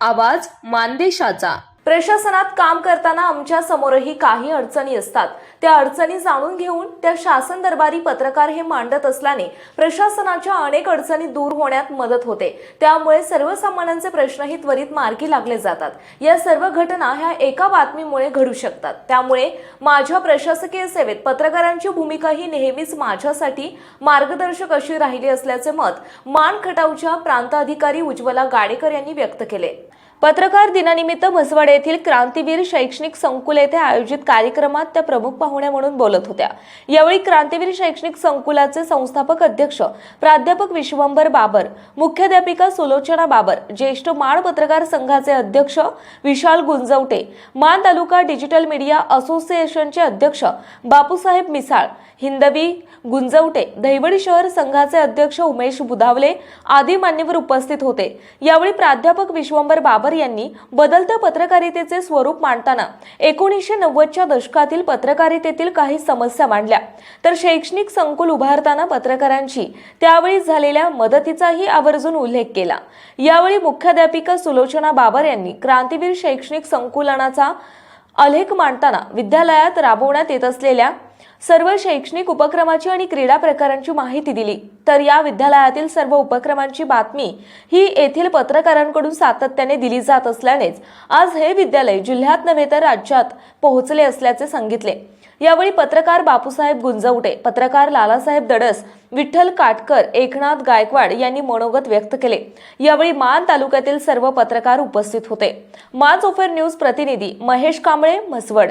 आवाज मानदेशाचा. प्रशासनात काम करताना आमच्या समोरही काही अडचणी असतात. त्या अडचणी जाणून घेऊन त्या शासन दरबारी पत्रकार हे मांडत असल्याने प्रशासनाच्या अनेक अडचणी दूर होण्यात मदत होते. त्यामुळे सर्वसामान्यांचे प्रश्नही त्वरित मार्गी लागले जातात. या सर्व घटना ह्या एका बातमीमुळे घडू शकतात. त्यामुळे माझ्या प्रशासकीय सेवेत पत्रकारांची भूमिका ही नेहमीच माझ्यासाठी मार्गदर्शक अशी राहिली असल्याचे मत मान खटावच्या प्रांताधिकारी उज्ज्वला गाडेकर यांनी व्यक्त केले. पत्रकार दिनानिमित्त म्हसवड येथील क्रांतीवीर शैक्षणिक संकुल येथे आयोजित कार्यक्रमात त्या प्रमुख पाहुण्या म्हणून बोलत होत्या. यावेळी क्रांतीवीर शैक्षणिक संकुलाचे संस्थापक अध्यक्ष प्राध्यापक विश्वंभर बाबर मुख्याध्यापिका सुलोचना बाबर ज्येष्ठ माण पत्रकार संघाचे अध्यक्ष विशाल गुंजवटे मान तालुका डिजिटल मीडिया असोसिएशनचे अध्यक्ष बापूसाहेब मिसाळ हिंदवी गुंजवटे दहिवडी शहर संघाचे अध्यक्ष उमेश बुधावले आदी मान्यवर उपस्थित होते. यावेळी प्राध्यापक विश्वंभर बाबर यांनी बदलत्या पत्रकारितेचे स्वरूप मांडताना एकोणीसशे नव्वदच्या दशकातील पत्रकारितेतील काही समस्या मांडल्या. तर शैक्षणिक संकुल उभारताना पत्रकारांची त्यावेळी झालेल्या मदतीचाही आवर्जून उल्लेख केला. यावेळी मुख्याध्यापिका सुलोचना बाबर यांनी क्रांतीवीर शैक्षणिक संकुलनाचा आलेख मांडताना विद्यालयात राबवण्यात येत असलेल्या सर्व शैक्षणिक उपक्रमाची आणि क्रीडा प्रकारांची माहिती दिली. तर या विद्यालयातील सर्व उपक्रमांची बातमी ही येथील पत्रकारांकडून सातत्याने दिली जात असल्यानेच आज हे विद्यालय जिल्ह्यात नव्हे तर राज्यात पोहोचले असल्याचे सांगितले. यावेळी पत्रकार बापूसाहेब गुंजवटे पत्रकार लालासाहेब दडस विठ्ठल काटकर एकनाथ गायकवाड यांनी मनोगत व्यक्त केले. यावेळी मान तालुक्यातील सर्व पत्रकार उपस्थित होते. मान ओफेर न्यूज प्रतिनिधी महेश कांबळे म्हसवड.